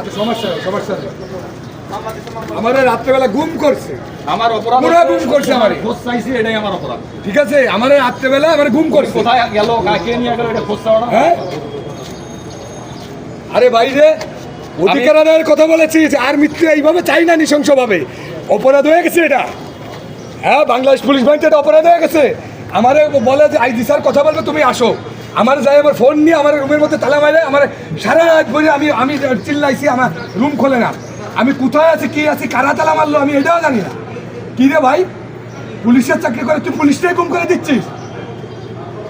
আচ্ছা সমস্যা সমস্যা আমার রাত্রেবেলা গুম করছে। আমার অপরাধ পুরা গুম করছে আমারে। খোঁজ চাইছি এটাই আমার অপরাধ। ঠিক আছে আমার রাত্রেবেলা আমার গুম করছে। কোথায় গেল কাকে নিয়ে গেল এটা খোঁজ চাওয়া হ্যাঁ? আরে বাইরে অধিকার আদায়ের কথা বলেছিস আর মৃত্যু এইভাবে চাই না নৃশংসভাবে। অপরাধ হয়ে গেছে এটা। হ্যাঁ বাংলাদেশ পুলিশ বাহিনীতে এটা অপরাধ হয়ে গেছে। আমারে বলে যে আইজি স্যার কথা বলবে তুমি আসো। আমার যাই আমার ফোন নিয়ে আমার রুমের মধ্যে তালা মারে আমার সারা রাত বলে আমি আমি চিল্লাইছি আমার রুম খোলে না। আমি কোথায় আছি কি আছি কারা তালা মারলো আমি এটাও জানি না। কি রে ভাই? পুলিশের চাকরি করে তুই পুলিশটাই গুম করে দিচ্ছিস?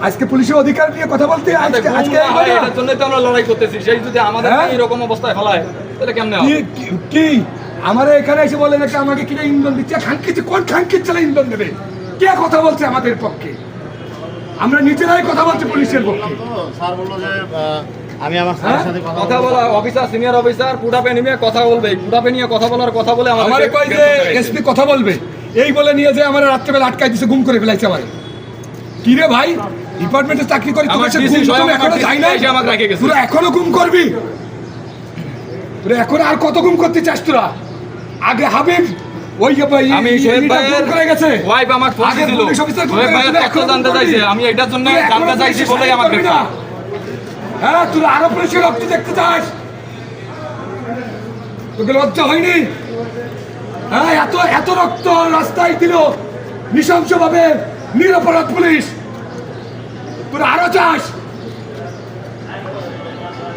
আজকে পুলিশের অধিকার নিয়ে কথা বলতে আজকে আজকে এটার জন্যই তো আমরা লড়াই করতেছি। সেই যদি আমাদের হ্যাঁ? এরকম অবস্থায় ফেলায় তাহলে কেমনে কি হবে কি- আমার এখানে এসে বলে নাকি আমাকে কিনে ইন্ধন দিচ্ছে? খানকিচ্ছে কোন খানকির ছেলে ইন্ধন দেবে? কে কথা বলছে আমাদের পক্ষে? আমরা নিজেরাই কথা বলছি পুলিশের পক্ষে। স্যার বলল যে আমি আমার হ্যাঁ? স্যারের সাথে কথা কথা বলা অফিসার সিনিয়র অফিসার পুটাপে নিয়ে কথা বলবে। পুটাপে নিয়ে কথা বলার কথা বলে আমার আমাদের কয় যে এসপি কথা বলবে। এই বলে নিয়ে যে আমার রাত্রেবেলা আটকাই দিছে গুম করে ফেলাইছে আমার। কি রে ভাই? ডিপার্টমেন্টে চাকরি করি তোর কাছে DC তুমি এখনও যাই না এসে আমাকে রেখে গেছে। তোরা এখনও গুম করবি? তোরা এখন আর কত গুম করতে চাস তোরা? আগে হাবিব ওই আমি ভাইয়ের করে গেছে। ওয়াইফ আমার ফোন ভাইয়ের তথ্য জানতে চাইছে আমি এটার জন্য তুই এখনও জানতে চাইছি বলেই আমাকে হ্যাঁ তুই আরও পুলিশের রক্ত দেখতে চাস। তোকে লজ্জা হয়নি? হ্যাঁ এত এত রক্ত রাস্তায় দিল নৃশংসভাবে নিরপরাধ পুলিশ। তোরা আরও চাস।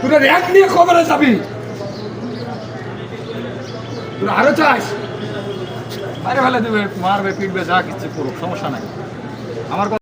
তোরা র্যাঙ্ক নিয়ে খবরে যাবি। তোরা আরও চাস। মারে ফেলে দেবে মারবে পিটবে যা কিছু করুক সমস্যা নাই। আমার